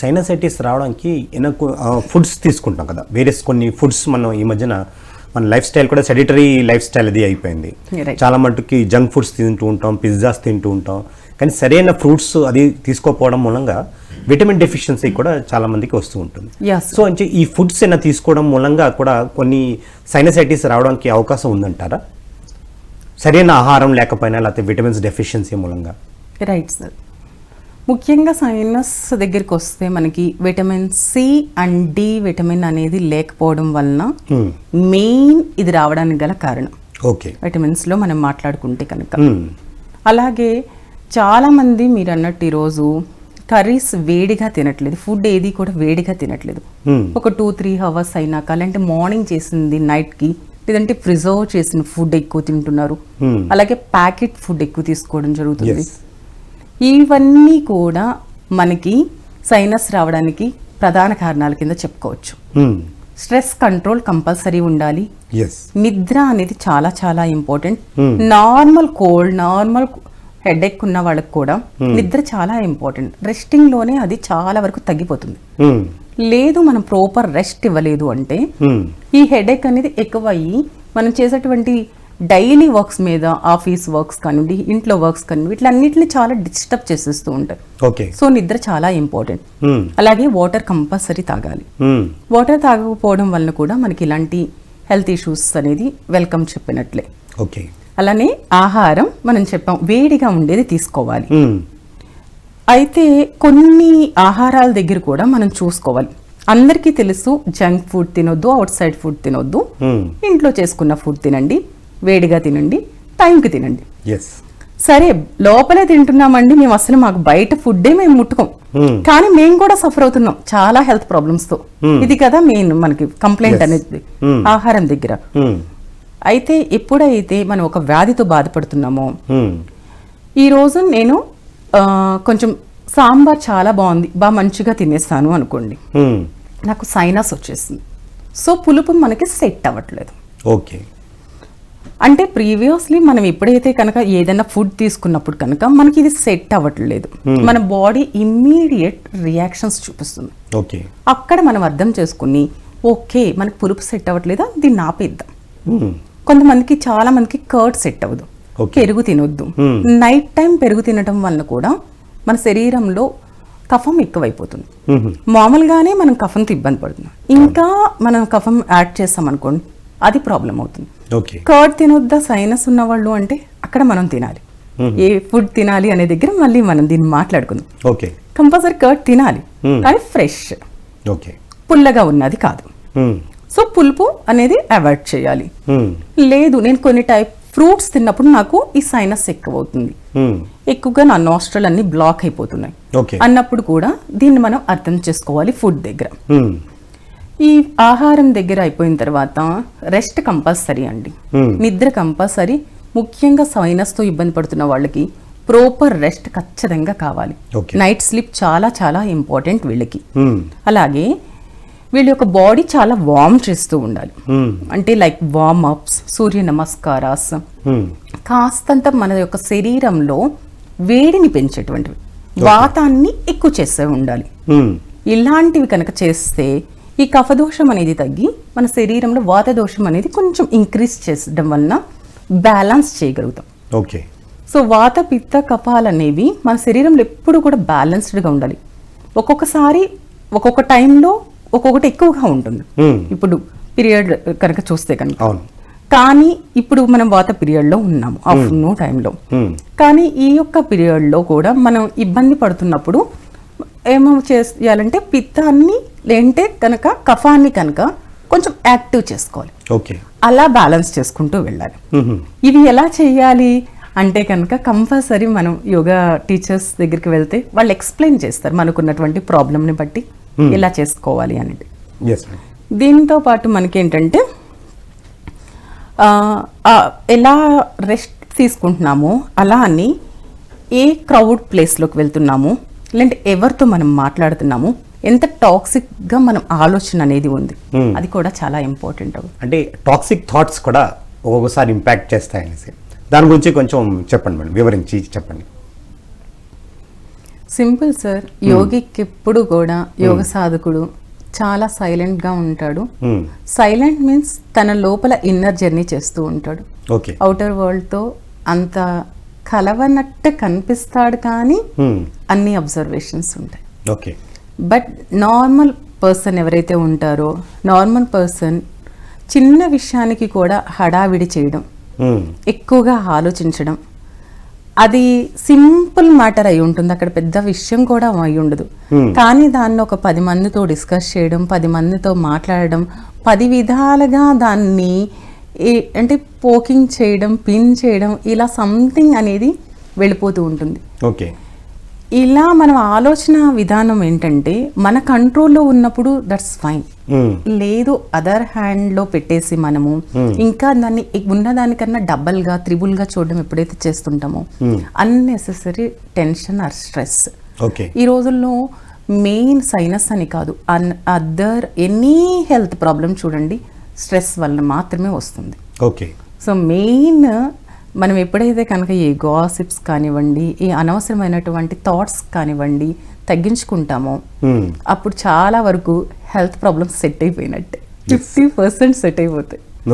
Sinusitis రావడానికి ఎనకు foods తీసుకుంటాం కదా. వేరియస్ కొన్ని ఫుడ్స్ మనం ఈ మధ్యన మన లైఫ్ స్టైల్ కూడా సెడిటరీ లైఫ్ స్టైల్ అది అయిపోయింది. చాలా మటుకి జంక్ ఫుడ్స్ తింటూ ఉంటాం పిజ్జాస్ తింటూ ఉంటాం. కానీ సరైన ఫ్రూట్స్ అది తీసుకోకపోవడం మూలంగా విటమిన్ డెఫిషియన్సీ కూడా చాలా మందికి వస్తూ ఉంటుంది. సో అంటే ఈ ఫుడ్స్ అయినా తీసుకోవడం మూలంగా కూడా కొన్ని సైనసైటిస్ రావడానికి అవకాశం ఉందంటారా? సరైన ఆహారం లేకపోయినా లేకపోతే విటమిన్స్ డెఫిషియన్సీ మూలంగా? రైట్ సార్ ముఖ్యంగా సైనస్ దగ్గరికి వస్తే మనకి vitamin C and D vitamin అనేది లేకపోవడం వలన మెయిన్ ఇది రావడానికి గల కారణం. ఓకే విటమిన్స్లో మనం మాట్లాడుకుంటే కనుక. అలాగే చాలా మంది మీరు అన్నట్టు ఈరోజు కర్రీస్ వేడిగా తినట్లేదు. ఫుడ్ ఏది కూడా వేడిగా తినట్లేదు. ఒక టూ త్రీ అవర్స్ అయినాక లేదంటే మార్నింగ్ చేసింది నైట్కి లేదంటే ప్రిజర్వ్ చేసిన ఫుడ్ ఎక్కువ తింటున్నారు. అలాగే ప్యాకెట్ ఫుడ్ ఎక్కువ తీసుకోవడం జరుగుతుంది. ఇవన్నీ కూడా మనకి సైనస్ రావడానికి ప్రధాన కారణాల కింద చెప్పుకోవచ్చు. స్ట్రెస్ కంట్రోల్ కంపల్సరీ ఉండాలి. నిద్ర అనేది చాలా చాలా important normal cold normal headache ఉన్న వాళ్ళకి కూడా నిద్ర చాలా ఇంపార్టెంట్ రెస్టింగ్లోనే అది చాలా వరకు తగ్గిపోతుంది. లేదు మనం ప్రాపర్ రెస్ట్ ఇవ్వలేదు అంటే ఈ హెడేక్ అనేది ఎక్కువ అయ్యి మనం చేసేటువంటి డైలీ వర్క్స్ మీద ఆఫీస్ వర్క్స్ కానివ్వండి ఇంట్లో వర్క్స్ కానివ్వండి వీటిలన్నిటిని చాలా డిస్టర్బ్ చేసేస్తూ ఉంటాయి. ఓకే. సో నిద్ర చాలా ఇంపార్టెంట్. అలాగే వాటర్ కంపల్సరీ తాగాలి. వాటర్ తాగకపోవడం వలన కూడా మనకి ఇలాంటి హెల్త్ ఇష్యూస్ అనేది వెల్కమ్ చెప్పినట్లే. ఓకే. అలానే ఆహారం మనం చెప్పాం వేడిగా ఉండేది తీసుకోవాలి. అయితే కొన్ని ఆహారాల దగ్గర కూడా మనం చూసుకోవాలి. అందరికీ తెలుసు జంక్ ఫుడ్ తినొద్దు అవుట్ సైడ్ ఫుడ్ తినొద్దు. ఇంట్లో చేసుకున్న ఫుడ్ తినండి. వేడిగా తినండి టైంకి తినండి. సరే లోపలే తింటున్నామండి మేము అసలు మాకు బయట ఫుడ్డే మేము ముట్టుకోం. కానీ మేము కూడా సఫర్ అవుతున్నాం చాలా హెల్త్ ప్రాబ్లమ్స్తో. ఇది కదా మెయిన్ మనకి కంప్లైంట్. అనేది. ఆహారం దగ్గర. అయితే ఎప్పుడైతే మనం ఒక వ్యాధితో బాధపడుతున్నామో ఈ రోజు నేను కొంచెం సాంబార్ చాలా బాగుంది బాగా మంచిగా తినేస్తాను అనుకోండి. నాకు సైనస్ వచ్చేసింది. సో పులుపు మనకి సెట్ అవ్వట్లేదు. ఓకే అంటే ప్రీవియస్లీ మనం ఎప్పుడైతే కనుక ఏదైనా ఫుడ్ తీసుకున్నప్పుడు కనుక మనకి ఇది సెట్ అవ్వట్లేదు. మన బాడీ ఇమ్మీడియట్ రియాక్షన్స్ చూపిస్తుంది. ఓకే అక్కడ మనం అర్థం చేసుకుని ఓకే మనకి పులుపు సెట్ అవ్వట్లేదా దీన్ని ఆపేద్దాం. కొంతమందికి చాలా మందికి కర్డ్ సెట్ అవ్వదు. పెరుగు తినొద్దు. నైట్ టైం పెరుగు తినడం వల్ల కూడా మన శరీరంలో కఫం ఎక్కువైపోతుంది. మామూలుగానే మనం కఫంతో ఇబ్బంది పడుతున్నాం. ఇంకా మనం కఫం యాడ్ చేస్తాం అనుకోండి అది ప్రాబ్లం అవుతుంది. Okay curd తినొద్దా? సైనస్ ఉన్న వాళ్ళు అంటే అక్కడ మనం తినాలి. ఏ ఫుడ్ తినాలి అనే దగ్గర మళ్ళీ మనం దీన్ని మాట్లాడుకుందాం. ఓకే కంపల్సరీ కర్డ్ తినాలి. కానీ ఫ్రెష్ ఓకే పుల్లగా ఉన్నది కాదు. సో పులుపు అనేది అవాయిడ్ చేయాలి. లేదు నేను కొన్ని టైప్ ఫ్రూట్స్ తిన్నప్పుడు నాకు ఈ సైనస్ ఎక్కువ అవుతుంది ఎక్కువగా నా నాస్ట్రల్ అన్ని బ్లాక్ అయిపోతున్నాయి. ఓకే అన్నప్పుడు కూడా దీన్ని మనం అర్థం చేసుకోవాలి ఫుడ్ దగ్గర. ఈ ఆహారం దగ్గర అయిపోయిన తర్వాత రెస్ట్ కంపల్సరీ అండి. నిద్ర కంపల్సరీ ముఖ్యంగా sinus తో ఇబ్బంది పడుతున్న వాళ్ళకి ప్రాపర్ రెస్ట్ ఖచ్చితంగా కావాలి. నైట్ స్లీప్ చాలా చాలా ఇంపార్టెంట్ వీళ్ళకి. అలాగే వీళ్ళ యొక్క బాడీ చాలా వార్మ్ చేస్తూ ఉండాలి. అంటే like warm ups Surya namaskaras కాస్తంత మన యొక్క శరీరంలో వేడిని పెంచేటువంటివి. వాతాన్ని ఎక్కువ చేస్తూ ఉండాలి. ఇలాంటివి కనుక చేస్తే ఈ కఫదోషం అనేది తగ్గి మన శరీరంలో వాత దోషం అనేది కొంచెం ఇంక్రీజ్ చేసడం వలన బ్యాలెన్స్ చేయగలుగుతాం. ఓకే. సో వాత పిత్త కఫాలు అనేవి మన శరీరంలో ఎప్పుడు కూడా బ్యాలెన్స్డ్గా ఉండాలి. ఒక్కొక్కసారి ఒక్కొక్క టైంలో ఒక్కొక్కటి ఎక్కువగా ఉంటుంది. ఇప్పుడు పీరియడ్ కనుక చూస్తే కనుక. కానీ ఇప్పుడు మనం వాత పీరియడ్లో ఉన్నాము ఆఫ్టర్నూన్ టైంలో కానీ ఈ యొక్క పీరియడ్లో కూడా మనం ఇబ్బంది పడుతున్నప్పుడు ఏమో చేయాలంటే పిత్తాన్ని లేంటే కనుక కఫాన్ని కనుక కొంచెం యాక్టివ్ చేసుకోవాలి. ఓకే. అలా బ్యాలెన్స్ చేసుకుంటూ వెళ్ళాలి. ఇవి ఎలా చేయాలి? అంటే కనుక కంపల్సరీ మనం యోగా టీచర్స్ దగ్గరికి వెళ్తే వాళ్ళు ఎక్స్ప్లెయిన్ చేస్తారు మనకున్నటువంటి ప్రాబ్లమ్ని బట్టి ఎలా చేసుకోవాలి అనేది. దీంతో పాటు మనకేంటంటే ఎలా రెస్ట్ తీసుకుంటున్నామో అలా అని ఏ క్రౌడ్ ప్లేస్లోకి వెళ్తున్నాము లేదంటే ఎవరితో మనం మాట్లాడుతున్నాము ఎంత టాక్సిక్గా మనం ఆలోచన అనేది ఉంది. అది కూడా చాలా ఇంపార్టెంట్ అంటే టాక్సిక్ థాట్స్ కూడా ఒక్కొక్కసారి ఇంపాక్ట్ చేస్తాయనేసి దాని గురించి కొంచెం చెప్పండి మేడం వివరించి చెప్పండి. సింపుల్ సార్ యోగికి ఎప్పుడు కూడా యోగ సాధకుడు చాలా సైలెంట్గా ఉంటాడు. మ్మ్. సైలెంట్ మీన్స్ తన లోపల ఇన్నర్ జర్నీ చేస్తూ ఉంటాడు. ఓకే. అవుటర్ వరల్డ్తో అంత కలవనట్టు కనిపిస్తాడు కానీ మ్మ్. అన్ని అబ్జర్వేషన్స్ ఉంటాయి. ఓకే బట్ నార్మల్ పర్సన్ ఎవరైతే ఉంటారో నార్మల్ పర్సన్ చిన్న విషయానికి కూడా హడావిడి చేయడం మ్మ్. ఎక్కువగా ఆలోచించడం అది సింపుల్ మ్యాటర్ అయి ఉంటుంది. అక్కడ పెద్ద విషయం కూడా అయి ఉండదు. కానీ దాన్ని ఒక పది మందితో డిస్కస్ చేయడం పది మందితో మాట్లాడడం పది విధాలుగా దాన్ని అంటే పోకింగ్ చేయడం పిన్ చేయడం ఇలా సంథింగ్ అనేది వెళ్ళిపోతూ ఉంటుంది. ఓకే. ఇలా మనం ఆలోచన విధానం ఏంటంటే మన కంట్రోల్లో ఉన్నప్పుడు దట్స్ ఫైన్. లేదు అదర్ హ్యాండ్లో పెట్టేసి మనము ఇంకా దాన్ని ఉన్నదానికన్నా డబల్గా త్రిబుల్గా చూడడం ఎప్పుడైతే చేస్తుంటామో unnecessary tension or stress okay. ఈ రోజుల్లో మెయిన్ సైనస్ అని కాదు another any health problem చూడండి స్ట్రెస్ వల్ల మాత్రమే వస్తుంది. ఓకే. సో మెయిన్ మనం ఎప్పుడైతే కనుక ఈ గాసిప్స్ కానివ్వండి ఈ అనవసరమైనటువంటి థాట్స్ కానివ్వండి తగ్గించుకుంటామో మ్మ్. అప్పుడు చాలా వరకు హెల్త్ ప్రాబ్లమ్స్ సెట్ అయిపోయినట్టే. ఫిఫ్టీ పర్సెంట్ సెట్ అయిపోతాయి.